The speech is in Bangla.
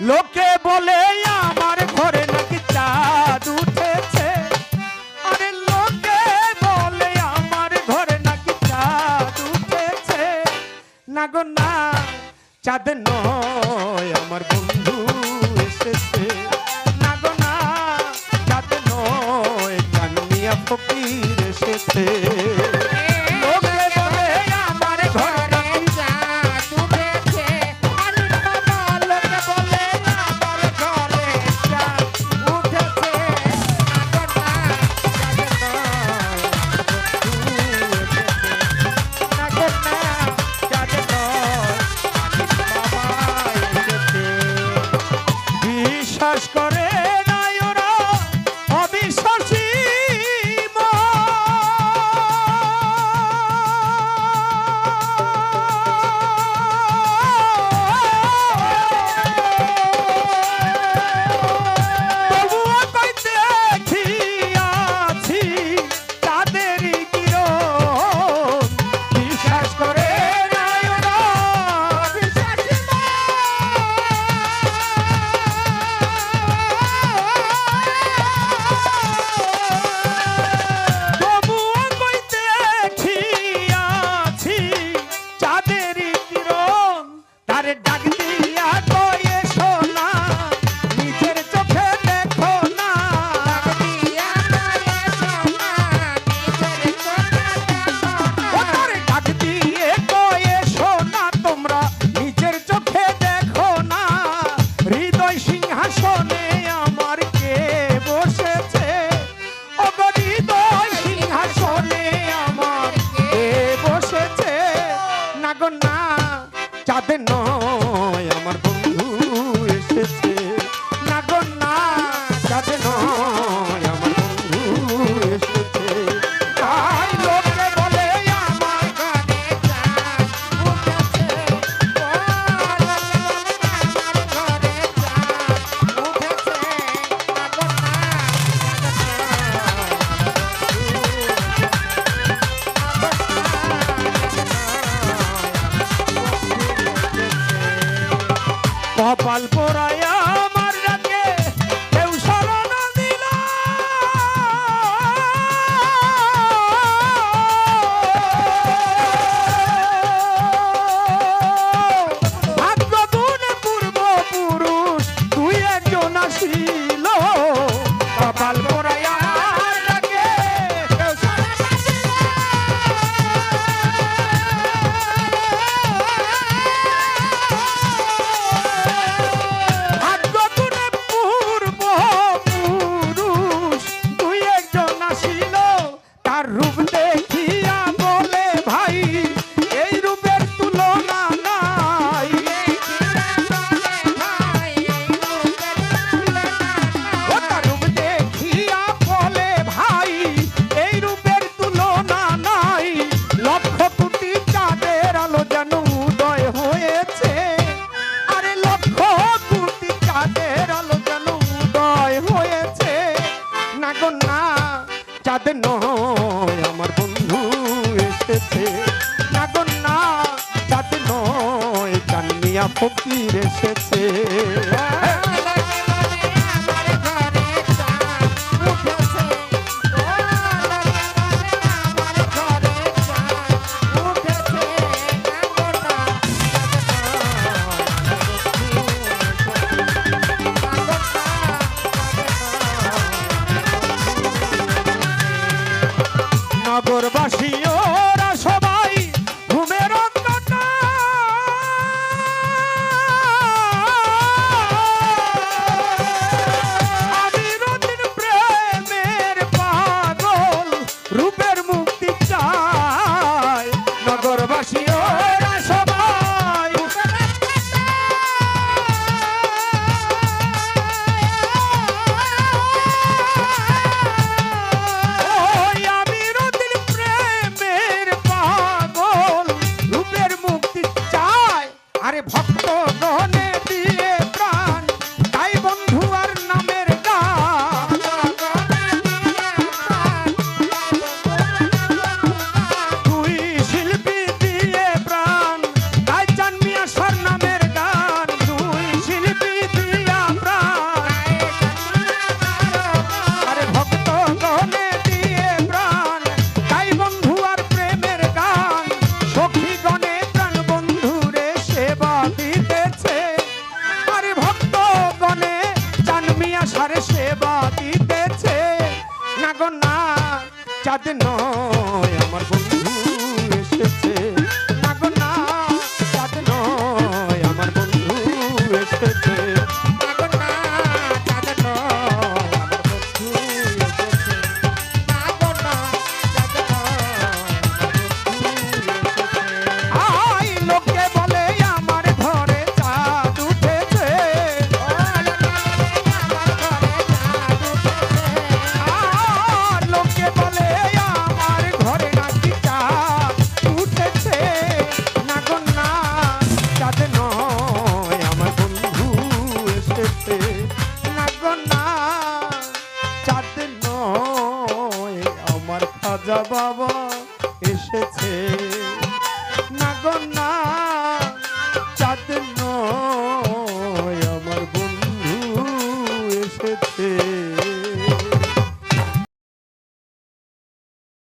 লোকে বলে, আমার ঘরে নাকি চাঁদ উঠেছে। আরে লোকে বলে, আমার ঘরে নাকি চাঁদ উঠেছে। না গো, না, চাঁদ নয়, আমার বন্ধু এসেছে। না গো, না, চাঁদ নয় কানিয়া ফকির এসেছে। corre পালপোরা চাঁদ নয় আমার বন্ধু এসেছে। নাগন না চাঁদ নয় চান্দিয়া ফকির এসেছে। আমার বন্ধু এসেছে। বাবা।